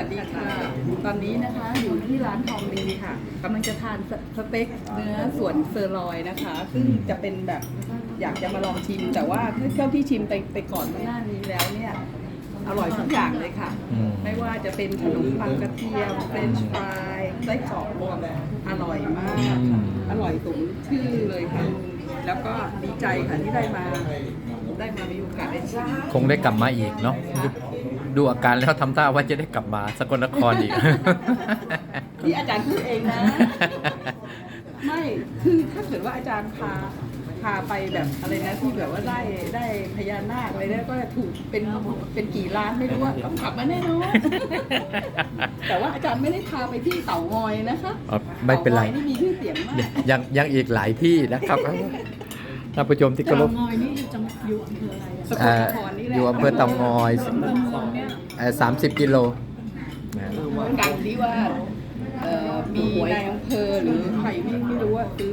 วัสดีค่ะ ตอนนี้นะคะอยู่ที่ร้านทองดีค่ะกำลังจะทานสสเต็กเนื้อส่วนเซอร์ลอยนะคะ ซึ่งจะเป็นแบบอยากจะมาลองชิม แต่ว่าเท่าที่ชิมไปไปก่อนหน้านี้แล้วเนี่ยอร่อยทุกอย่างเลยค่ะอืมไม่ว่าจะเป็นขนมปังกระเทียมเฟรนช์ฟรายไส้กรอกรวมอร่อยมากค่ะอร่อยสมชื่อเลยค่ะ แล้วก็ดีใจค่ะที่ได้มา ได้มามีโอกาสได้ชิมคงได้กลับมาอีกเนาะ ดูดูอาการแล้วทำท่าว่าจะได้กลับมาสกลนครอีก นี่อาจารย์พูดเองนะ ไม่คือถ้าเกิดว่าอาจารย์พาพาไปแบบอะไรนะที่แบบว่าได้ได้พญานาคอะไรเนี่ยก็ถูกเป็นเป็นกี่ล้านไม่รู้ว่าต้องกลับมาแน่นอนแต่ว่าอาจารย์ไม่ได้พาไปที่เต่างอยนะคะอ๋อไม่เป็นไร ต่างอยนี่มีชื่อเสียงมาก ยังยังอีกหลายที่นะครับ ท่านผู้ชมที่เคารพ งอยนี่จังอยู่อำเภออะไรอะสกลเอ่อนครนี่แหละอยู่อำเภอเตางอยตำบลเนี่ยสามสิบกิโลนะกันที่ว่าเอ่อมีนายอำเภอหรือใครไม่ไม่รู้ว่าซื้อ